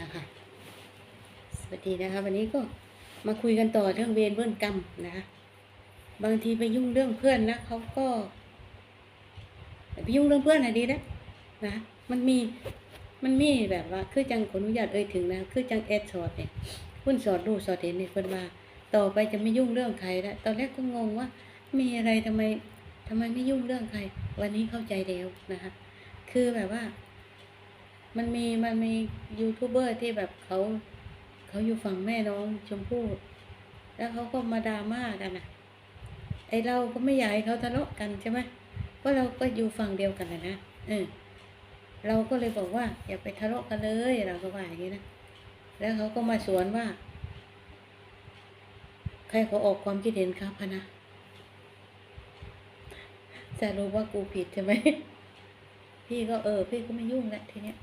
นะคะสวัสดีนะคะ วันนี้ก็มาคุยกันต่อเรื่องเวรเบื้องกรรมนะคะบางทีไปยุ่งเรื่องเพื่อนนะเขาก็ไปยุ่งเรื่องเพื่อนอะดีนะนะมันมีมันมีแบบว่าคือจังขออนุญาตเอ่ยถึงนะคือจังแอดสอดเนี่ยคุณสอดดูสอดเห็นเนี่ยคนว่าต่อไปจะไม่ยุ่งเรื่องใครแล้วตอนแรกก็งงว่า มีอะไรทำไมทำไมไม่ยุ่งเรื่องใคร วันนี้เข้าใจแล้วนะคะคือแบบว่า มันมีมันมียูทูบเบอร์ที่แบบเขาเขาอยู่ฝั่งแม่น้องชมพู่แล้วเขาก็มาดราม่ากันนะไอเราก็ไม่อยากให้เขาทะเลาะกันใช่ไหมเพราะเราก็อยู่ฝั่งเดียวกันนะนะเออเราก็เลยบอกว่า อย่าไปทะเลาะกันเลยเราก็ว่าอย่างนี้นะแล้วเขาก็มาสวนว่า ใครเขาออกความคิดเห็นครับพะนะจะรู้ว่ากูผิดใช่ไหมพี่ก็เออ พี่ก็ไม่ยุ่งแล้วทีเนี้ย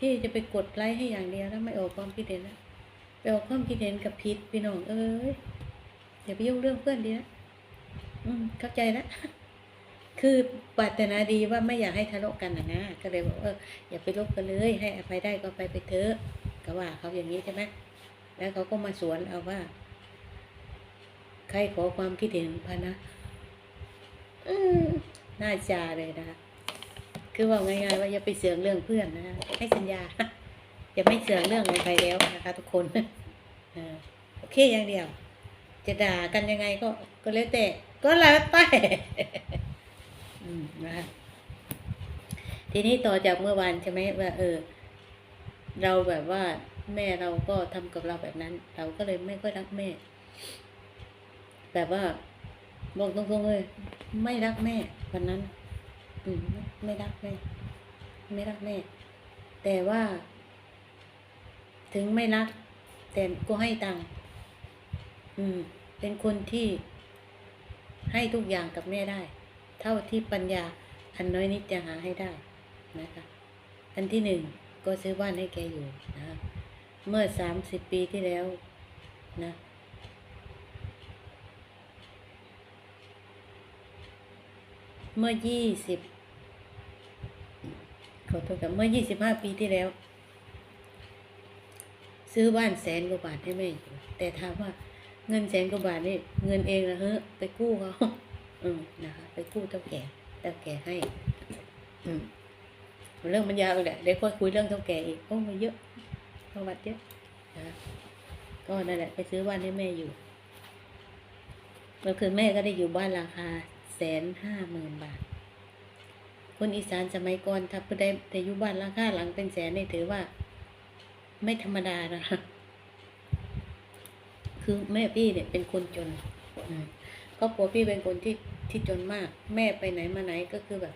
พี่จะไปกดไลค์ให้อย่างเดียวแล้วไม่ออกความคิดเห็นแล้วไปออกความคิดเห็นกับพิษพี่น้องเอ้ยอย่าไปยุ่งเรื่องเพื่อนดีนะอืมเข้าใจแล้วคือปรารถนาดีว่าไม่อยากให้ทะเลาะกันนะนะก็เลยบอกเอออย่าไปลบกันเลย ให้อภัยได้ก็ไปไปเถอะก็ว่าเขาอย่างนี้ใช่ไหมแล้วเขาก็มาสวนเอาว่า ใครขอความคิดเห็นพะนะอืมน่าจาเลยนะคะ คือว่าง่ายๆว่าอย่าไปเสือกเรื่องเพื่อนนะคะให้สัญญาอย่าไม่เสือกเรื่องของใครแล้วนะคะ ทุกคนอโอเคอย่างเดียว จะด่ากันยังไงก็ก็แล้วแต่ก็แล้วแต่นะคะทีนี้ต่อจากเมื่อวานใช่ไหมว่าเออ เราแบบว่าแม่เราก็ทำกับเราแบบนั้น เราก็เลยไม่ค่อยรักแม่ แบบว่าบอกตรงๆเลย ไม่รักแม่วันนั้น อืม ไม่รักแม่ไม่รักแม่ แต่ว่า ถึงไม่รัก แต่ก็ให้ตังค์อืม เป็นคนที่ให้ทุกอย่างกับแม่ได้ เท่าที่ปัญญาอันน้อยนิดจะหาให้ได้นะคะ อันที่หนึ่งก็ซื้อบ้านให้แกอยู่นะะเมื่อสามสิบปีที่แล้วนะเมื่อยี่สิบ ขอโทษกับเมื่อยี่สิบห้าปีที่แล้ว ซื้อบ้านแสนกว่าบาทให้แม่อยู่แต่ถามว่าเงินแสนกว่าบาทนี่เงินเองนะเฮ้ไปกู้เขาอืมนะคะไปกู้เท่าแก่เท่าแก่ให้ อืมเรื่องมันยาวเลยหละเดี๋ยวค่อยคุยเรื่องเท่าแก่อีกโอ้มันเยอะประวัติเยอะนะคะก็นั่นแหละ ไปซื้อบ้านให้แม่อยู่แล้วคือแม่ก็ได้อยู่บ้านราคาแสนห้าหมื่นบาท คนอีสานสมัยก่อนถ้าผู้ใดแต่อยู่บ้านราคาหลังเป็นแสนนี่ถือว่า ไม่ธรรมดานะคะคือแม่พี่เนี่ยเป็นคนจนครอบครัวพี่เป็นคนที่ที่จนมาก แม่ไปไหนมาไหนก็คือแบบ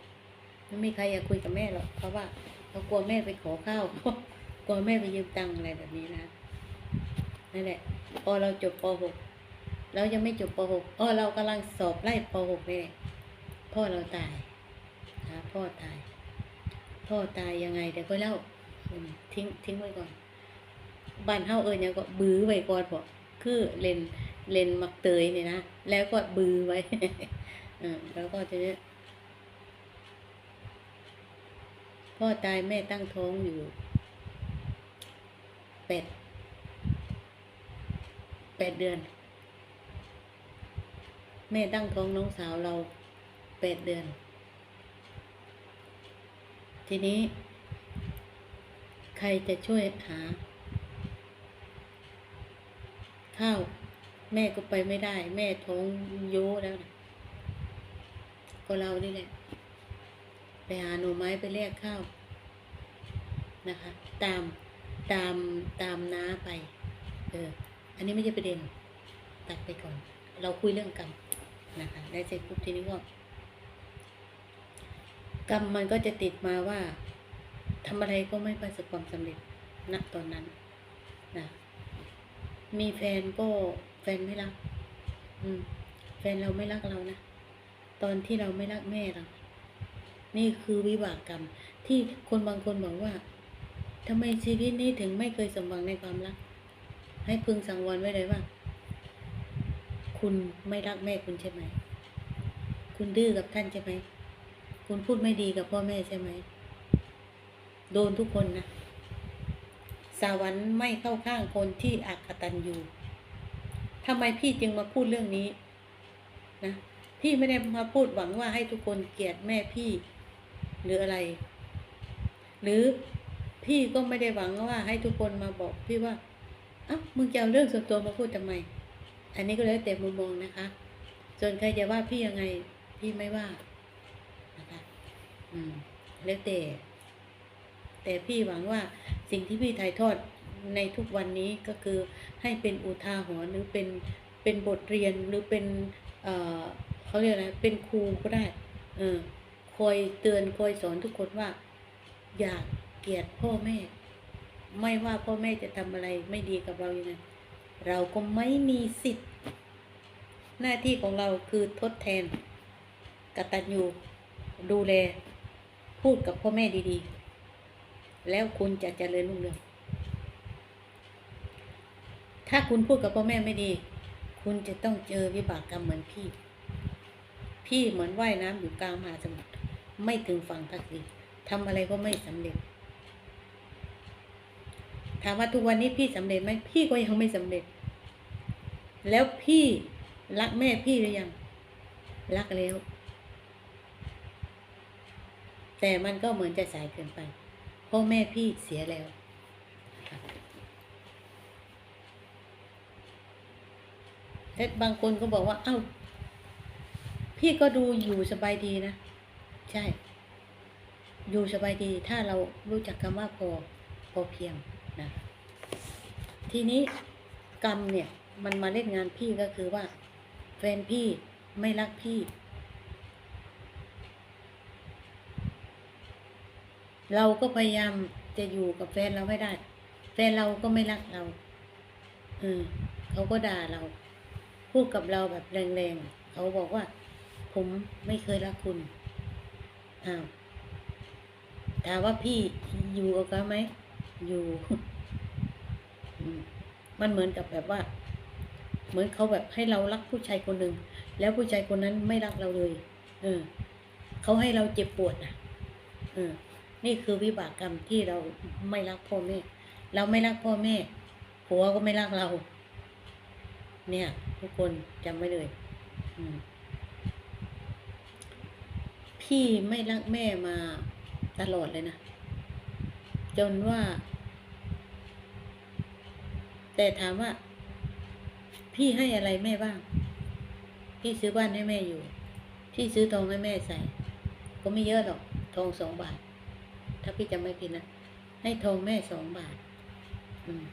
ไม่มีใครอยากคุยกับแม่หรอกเพราะว่าเขากลัวแม่ไปขอข้าวกลัวแม่ไปยืมตังค์อะไรแบบนี้นะนั่นแหละพอเราจบป .6 เรายังไม่จบป .6 อ๋อเรากำลังสอบไล่ป .6 นี่แหละพ่อเราตาย พ่อตาย พ่อตายยังไงเดี๋ยวก็เล่าทิ้งทิ้งไว้ก่อนบ้านเฮาเอิญยังก็บื้อไว้ก่อนพอคือเลนเลนมักเตยเนี่ยนะแล้วก็บื้อไว้เออแล้วก็ทีนี้พ่อตายแม่ตั้งท้องอยู่แปดแปดเดือน แม่ตั้งท้องน้องสาวเราแปดเดือน ทีนี้ ใครจะช่วยหา ข้าว แม่ก็ไปไม่ได้ แม่ท้องโยแล้วนะก็เรานี่แหละ ไปหาหน่อไม้ไปแลกข้าว นะคะ ตามตามตามน้าไป เออ อันนี้ไม่ใช่ประเด็น ตัดไปก่อน เราคุยเรื่องกรรมนะคะ ได้เสร็จปุ๊บทีนี้ก็ กรรมมันก็จะติดมาว่าทำอะไรก็ไม่ประสบความสำเร็จณตอนนั้นนะมีแฟนก็แฟนไม่รัก อืม แฟนเราไม่รักเรานะ ตอนที่เราไม่รักแม่เรา นี่คือวิบากกรรม ที่คนบางคนบอกว่าทำไมชีวิตนี้ถึงไม่เคยสมหวังในความรัก ให้พึงสังวรไว้เลยว่า คุณไม่รักแม่คุณใช่ไหม คุณดื้อกับท่านใช่ไหม คุณพูดไม่ดีกับพ่อแม่ใช่ไหม โดนทุกคนนะสวรรค์ไม่เข้าข้างคนที่อักตันยูทำไมพี่จึงมาพูดเรื่องนี้ นะพี่ไม่ได้มาพูดหวังว่าให้ทุกคนเกลียดแม่พี่ หรืออะไร หรือพี่ก็ไม่ได้หวังว่าให้ทุกคนมาบอกพี่ว่าอ้ามึงจะเอาเรื่องส่วนตัวมาพูดทำไม อันนี้ก็แล้วแต่มุมมองนะคะ ส่วนใครจะว่าพี่ยังไง พี่ไม่ว่า แล้วแต่ แต่พี่หวังว่าสิ่งที่พี่ถ่ายทอดในทุกวันนี้ก็คือให้เป็นอุทาหรณ์หรือเป็นเป็นบทเรียนหรือเป็นเอ่อเขาเรียกอะไรเป็นครูก็ได้ เออคอยเตือนคอยสอนทุกคนว่า อย่าเกลียดพ่อแม่ ไม่ว่าพ่อแม่จะทำอะไรไม่ดีกับเรายังไงเราก็ไม่มีสิทธิ์ หน้าที่ของเราคือทดแทนกตัญญูดูแล พูดกับพ่อแม่ดีๆ แล้วคุณจะเจริญรุ่งเรือง ถ้าคุณพูดกับพ่อแม่ไม่ดี คุณจะต้องเจอวิบากกรรมเหมือนพี่ พี่เหมือนว่ายน้ำอยู่กลางมหาสมุทร ไม่ถึงฝั่งทักทีทำอะไรก็ไม่สำเร็จ ถามว่าทุกวันนี้พี่สำเร็จไหมพี่ก็ยังไม่สำเร็จ แล้วพี่รักแม่พี่หรือยัง รักแล้ว แต่มันก็เหมือนจะสายเกินไปเพราะแม่พี่เสียแล้วแต่บางคนก็บอกว่า เอ้า พี่ก็ดูอยู่สบายดีนะ ใช่ อยู่สบายดี ถ้าเรารู้จักคำว่าพอพอเพียงนะ ทีนี้กรรมเนี่ย มันมาเล่นงานพี่ก็คือว่า แฟนพี่ไม่รักพี่ เราก็พยายามจะอยู่กับแฟนเราให้ได้ แฟนเราก็ไม่รักเราเออเขาก็ด่าเรา พูดกับเราแบบแรงๆเขาบอกว่า ผมไม่เคยรักคุณอ้าวถามว่าพี่อยู่กับเขาไหมอยู่มมันเหมือนกับแบบว่า เหมือนเขาแบบให้เรารักผู้ชายคนหนึ่งแล้วผู้ชายคนนั้นไม่รักเราเลย เออเขาให้เราเจ็บปวดอะ เออ นี่คือวิบากกรรมที่เราไม่รักพ่อแม่ เราไม่รักพ่อแม่ผัวก็ไม่รักเรา เนี่ย ทุกคนจำไว้เลยพี่ไม่รักแม่มาตลอดเลยนะ จนว่า แต่ถามว่า พี่ให้อะไรแม่บ้าง พี่ซื้อบ้านให้แม่อยู่ พี่ซื้อทองให้แม่ใส่ ก็ไม่เยอะหรอก ทองสองบาท ถ้าพี่จำไม่ผิดนะ ให้ทองแม่สองบาท อืม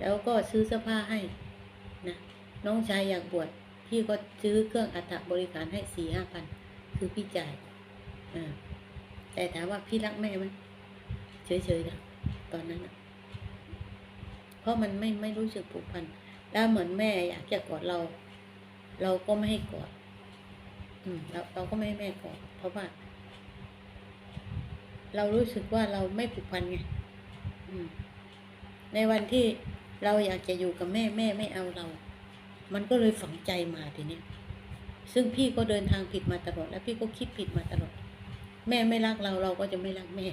แล้วก็ซื้อเสื้อผ้าให้นะ น้องชายอยากบวช พี่ก็ซื้อเครื่องอัฐบริการให้สี่ห้าพัน คือพี่จ่ายอ่าแต่ถามว่าพี่รักแม่ไหมเฉยๆนะตอนนั้นนะเพราะมันไม่ไม่รู้สึกผูกพัน แล้วเหมือนแม่อยากจะกอดเรา เราก็ไม่ให้กอด อืมเราเราก็ไม่ให้แม่กอด เพราะว่า เรารู้สึกว่าเราไม่ผูกพันไงในวันที่เราอยากจะอยู่กับแม่แม่ไม่เอาเรา มันก็เลยฝังใจมาทีนี้ซึ่งพี่ก็เดินทางผิดมาตลอด แล้วพี่ก็คิดผิดมาตลอด แม่ไม่รักเราเราก็จะไม่รักแม่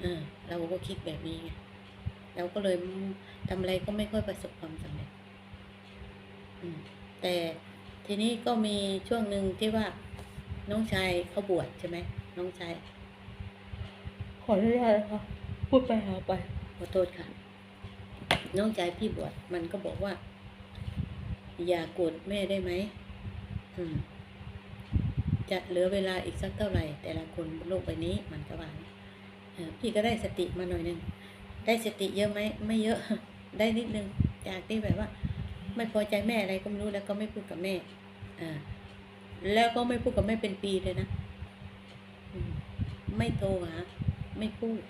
เออ เราก็คิดแบบนี้ไงเราก็เลยทำอะไรก็ไม่ค่อยประสบความสำเร็จอืมแต่ทีนี้ก็มีช่วงหนึ่งที่ว่าน้องชายเขาบวชใช่ไหมน้องชาย ขออนุญาตค่ะพูดไปหาไป ขอโทษค่ะ น้องชายพี่บวชมันก็บอกว่า อย่าโกรธแม่ได้ไหมอืมจะเหลือเวลาอีกสักเท่าไหร่ แต่ละคนโลกใบนี้มันก็ว่าเออพี่ก็ได้สติมาหน่อยหนึ่งได้สติเยอะไหมไม่เยอะ ได้นิดนึง จากที่แบบว่า ไม่พอใจแม่อะไรก็ไม่รู้แล้วก็ไม่พูดกับแม่อ่าแล้วก็ไม่พูดกับแม่เป็นปีเลยนะ ไม่โทรหา ไม่พูด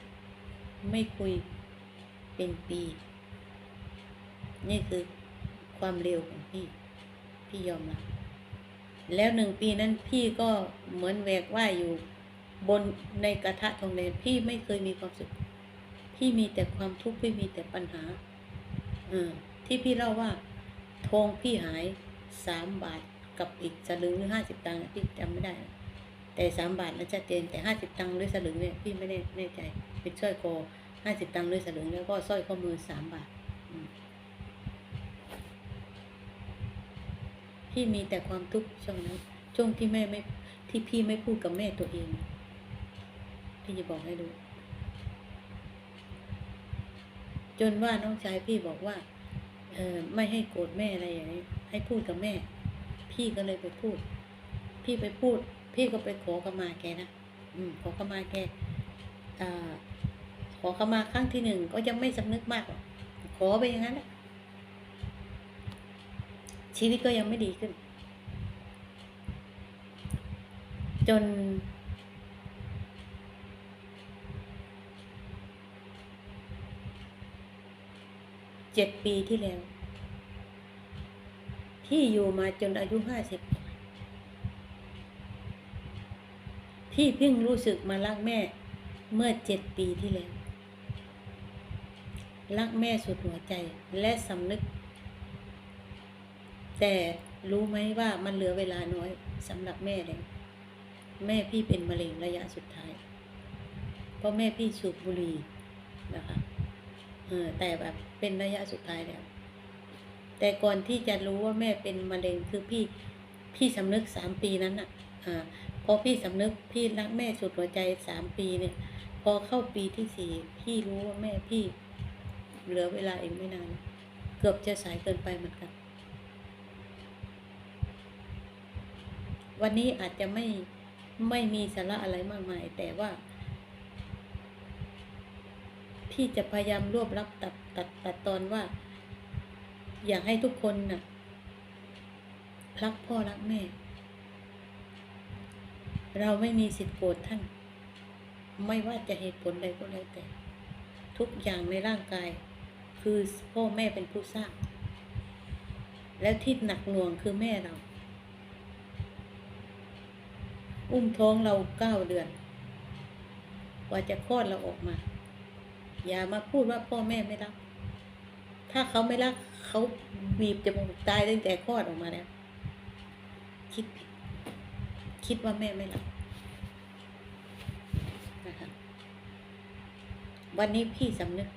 ไม่คุยเป็นปี นี่คือความเร็วของพี่ พี่ยอมรับแล้วหนึ่งปีนั้นพี่ก็เหมือนแหวกว่ายอยู่บนในกระทะทองแดงพี่ไม่เคยมีความสุข พี่มีแต่ความทุกข์พี่มีแต่ปัญหาเออที่พี่เล่าว่าทองพี่หายสามบาทกับอีกสลึงหรือห้าสิบตังค์พี่จำไม่ได้ แต่สามบาทนะชัดเจนแต่ห้าสิบตังค์หรือสลึงเนี่ยพี่ไม่แน่แน่ใจเป็นสร้อยคอห้าสิบตังค์ด้วยสลึงแล้วก็สร้อยข้อมือสามบาทพี่มีแต่ความทุกข์ช่วงนั้นช่วงที่แม่ไม่ที่พี่ไม่พูดกับแม่ตัวเองพี่จะบอกให้ดูจนว่าน้องชายพี่บอกว่า เออไม่ให้โกรธแม่อะไรอย่างนี้ให้พูดกับแม่ พี่ก็เลยไปพูด พี่ไปพูด พี่ก็ไปขอขมาแกนะอืมขอขมาแกอขอขมาครั้งที่หนึ่งก็ยังไม่สำนึกมากหรอกขอไปอย่างนั้นแหละชีวิตก็ยังไม่ดีขึ้น จน เจ็ดปีที่แล้วที่อยู่มาจนอายุห้าสิบ พี่เพิ่งรู้สึกมารักแม่เมื่อเจ็ดปีที่แล้ว รักแม่สุดหัวใจและสำนึก แต่รู้ไหมว่ามันเหลือเวลาน้อยสำหรับแม่เลยแม่พี่เป็นมะเร็งระยะสุดท้าย เพราะแม่พี่สูบบุหรี่นะคะเออแต่แบบเป็นระยะสุดท้ายแล้ว แต่ก่อนที่จะรู้ว่าแม่เป็นมะเร็งคือพี่พี่สำนึกสามปีนั้นอะอ่า พอพี่สำนึกพี่รักแม่สุดหัวใจสามปีเนี่ย พอเข้าปีที่สี่พี่รู้ว่าแม่พี่ เหลือเวลาอีกไม่นาน เกือบจะสายเกินไปเหมือนกัน วันนี้อาจจะไม่ไม่มีสาระอะไรมากมาย แต่ว่า พี่จะพยายามรวบรัดตัดตัดตัดตอนว่า อยากให้ทุกคนน่ะรักพ่อรักแม่ เราไม่มีสิทธิ์โกรธท่าน ไม่ว่าจะเหตุผลใดก็แล้วแต่ ทุกอย่างในร่างกาย คือพ่อแม่เป็นผู้สร้าง แล้วที่หนักหน่วงคือแม่เรา อุ้มท้องเราเก้าเดือนกว่าจะคลอดเราออกมา อย่ามาพูดว่าพ่อแม่ไม่รัก ถ้าเขาไม่รักเขาบีบจมูกตายตั้งแต่คลอดออกมาแล้ว คิดผิด คิดว่าแม่ไม่รักนะคะวันนี้พี่สำนึก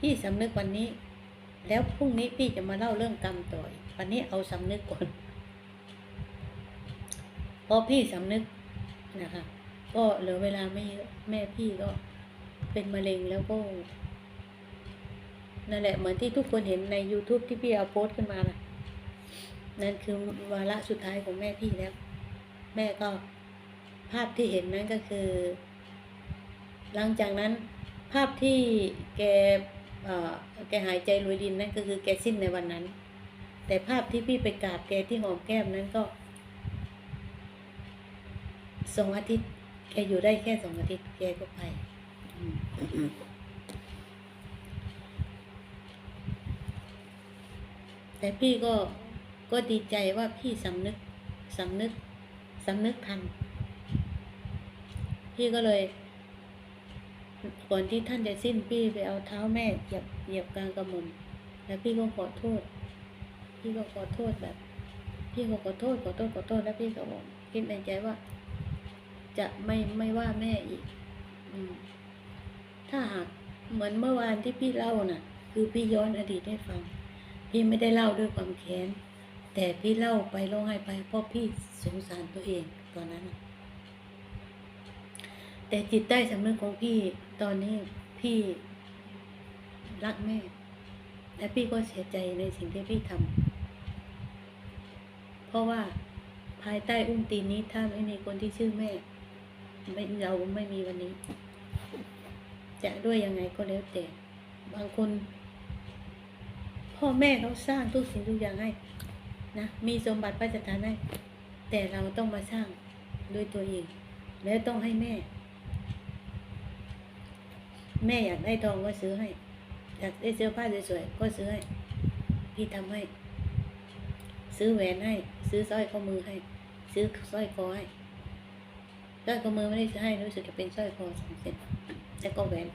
พี่สำนึกวันนี้ แล้วพรุ่งนี้พี่จะมาเล่าเรื่องกรรมต่ออีกวันนี้เอาสำนึกก่อนพอพี่สำนึกนะคะ ก็เหลือเวลาไม่เยอะแม่พี่ก็เป็นมะเร็งแล้วก็นั่นแหละเหมือนที่ทุกคนเห็นใน YouTube ที่พี่เอาโพสต์ขึ้นมานะนั่นคือวาระสุดท้ายของแม่พี่แล้ว แม่ก็ภาพที่เห็นนั้นก็คือ หลังจากนั้นภาพที่แกแกหายใจลุยดินนั่นก็คือแกสิ้นในวันนั้น แต่ภาพที่พี่ไปกราบแกที่หอมแก้มนั้นก็สองอาทิตย์แกอยู่ได้แค่สองอาทิตย์แกก็ไป แต่พี่ก็ก็ดีใจว่าพี่สำนึกสำนึก สำนึกทัน พี่ก็เลยก่อนที่ท่านจะสิ้นพี่ไปเอาเท้าแม่เหยียบเหยียบกลางกระหม่อมแล้วพี่ก็ขอโทษ พี่ก็ขอโทษแบบ พี่ก็ขอโทษขอโทษขอโทษแล้วพี่ก็บอกคิดในใจว่า จะไม่ไม่ว่าแม่อีก อืม ถ้าหากเหมือนเมื่อวานที่พี่เล่าน่ะ คือพี่ย้อนอดีตให้ฟัง พี่ไม่ได้เล่าด้วยความแค้น แต่พี่เล่าไปร้องไห้ไปเพราะพี่สงสารตัวเองตอนนั้น แต่จิตใต้สำนึกของพี่ตอนนี้พี่รักแม่ และพี่ก็เสียใจในสิ่งที่พี่ทำเพราะว่าภายใต้อุ้งตีนนี้ถ้าไม่มีคนที่ชื่อแม่ไม่เราไม่มีวันนี้ จะด้วยยังไงก็แล้วแต่ บางคน พ่อแม่เขาสร้างทุกสิ่งทุกอย่างให้ นะมีสมบัติพระราชทานให้แต่เราต้องมาสร้างด้วยตัวเอง แล้วต้องให้แม่ แม่อยากได้ทองก็ซื้อให้ อยากได้เสื้อผ้าสวยๆก็ซื้อให้ พี่ทำให้ ซื้อแหวนให้ ซื้อสร้อยข้อมือให้ ซื้อสร้อยคอให้สร้อยข้อมือไม่ได้ซื้อให้รู้สึกจะเป็นสร้อยคอสองเส้นแล้วก็แหวน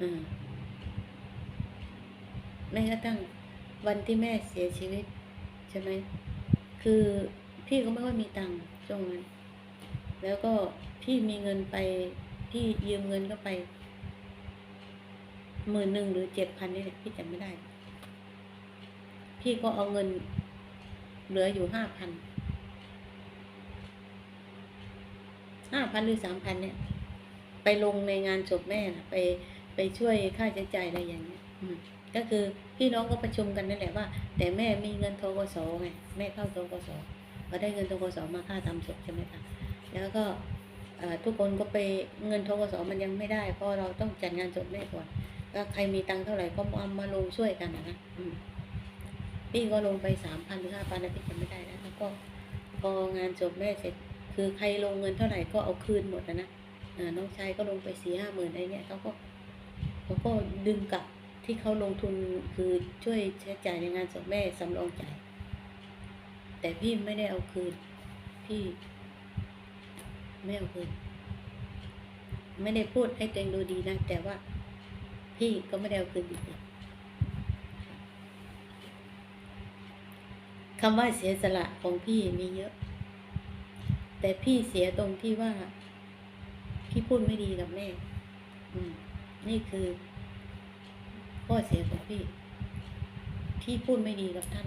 อืมแม้กระทั่ง วันที่แม่เสียชีวิต ใช่ไหมคือพี่ก็ไม่ค่อยมีตังค์ช่วงนั้นแล้วก็พี่มีเงินไป พี่ยืมเงินก็ไปหมื่นหนึ่งหรือเจ็ดพันนี่แหละพี่จำไม่ได้ พี่ก็เอาเงินเหลืออยู่ห้าพันห้าพันหรือสามพันเนี่ย ไปลงในงานศพแม่นะไปไปช่วยค่าใช้จ่ายอะไรอย่างเงี้ย อืม ก็คือพี่น้องก็ประชุมกันนั่นแหละว่า แต่แม่มีเงินโทกสไงแม่เข้าโทกสก็ได้เงินโทกสมาค่าทำศพใช่ไหมคะแล้วก็ทุกคนก็ไปเงินทกสมันยังไม่ได้ เพราะเราต้องจัดงานศพแม่ก่อนก็ใครมีตังค์เท่าไหร่ก็เอามาลงช่วยกันนะนะพี่ก็ลงไปสามพันหรือห้าพันนะพี่จำไม่ได้แล้วแล้วก็พองานศพแม่เสร็จ คือใครลงเงินเท่าไหร่ก็เอาคืนหมดนะนะน้องชายก็ลงไปสี่ห้าหมื่นอะไรเนี่ยเขาก็เขาก็ดึงกลับ ที่เขาลงทุนคือช่วยใช้จ่ายในงานศพแม่สำรองจ่ายแต่พี่ไม่ได้เอาคืน พี่ ไม่เอาคืน ไม่ได้พูดให้ตัวเองดูดีนะ แต่ว่า พี่ก็ไม่ได้เอาคืนจริงๆคำว่าเสียสละของพี่มีเยอะ แต่พี่เสียตรงที่ว่า พี่พูดไม่ดีกับแม่ อืม นี่คือ ข้อเสียของพี่ พี่พูดไม่ดีกับท่าน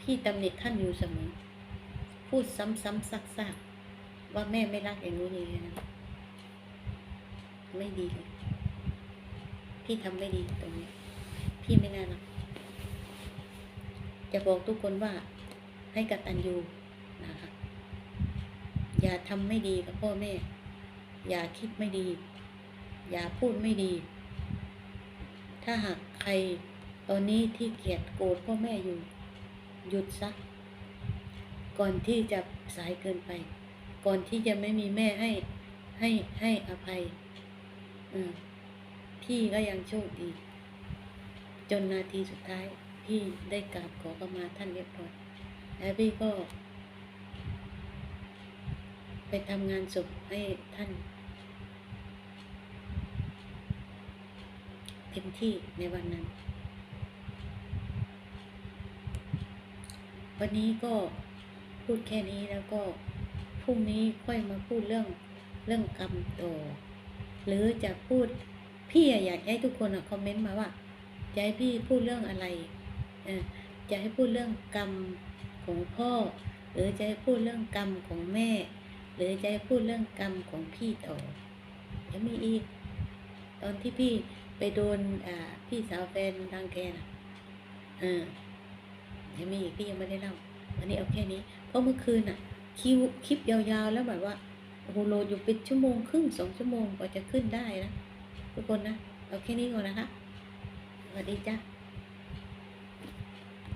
พี่ตำหนิท่านอยู่เสมอ พูดซ้ำๆซักๆว่าแม่ไม่รักอย่างนู้นอย่างนี้นะไม่ดีเลย พี่ทำไม่ดีตรงนี้ พี่ไม่น่ารัก จะบอกทุกคนว่าให้กตัญญูนะคะอย่าทำไม่ดีกับพ่อแม่ อย่าคิดไม่ดี อย่าพูดไม่ดี ถ้าหากใครตอนนี้ที่เกลียดโกรธพ่อแม่อยู่หยุดซะก่อนที่จะสายเกินไป ก่อนที่จะไม่มีแม่ให้ให้ให้อภัยอพี่ก็ยังโชคดี จนนาทีสุดท้าย พี่ได้กราบขอเข้ามาท่านเรียบร้อยแล้วพี่ก็ ไปทำงานศพให้ท่าน เต็มที่ในวันนั้น วันนี้ก็พูดแค่นี้แล้วก็พรุ่งนี้ค่อยมาพูดเรื่องเรื่องกรรมต่อ หรือจะพูดพี่อยากให้ทุกคนคอมเมนต์มาว่าจะให้พี่พูดเรื่องอะไรจะให้พูดเรื่องกรรมของพ่อ หรือจะให้พูดเรื่องกรรมของแม่ หรือจะให้พูดเรื่องกรรมของพี่ต่อยังมีอีก ตอนที่พี่ ไปโดนพี่สาวแฟนรังแกน่ะเออยังมีอีกพี่ยังไม่ได้เล่าวันนี้เอาแค่นี้ เพราะเมื่อคืนน่ะคิวคลิปยาวๆ แล้วแบบว่าโอ้โหโหลดอยู่เป็นชั่วโมงครึ่งสองชั่วโมงกว่าจะขึ้นได้นะทุกคนนะ เอาแค่นี้ก่อนนะคะสวัสดีจ้า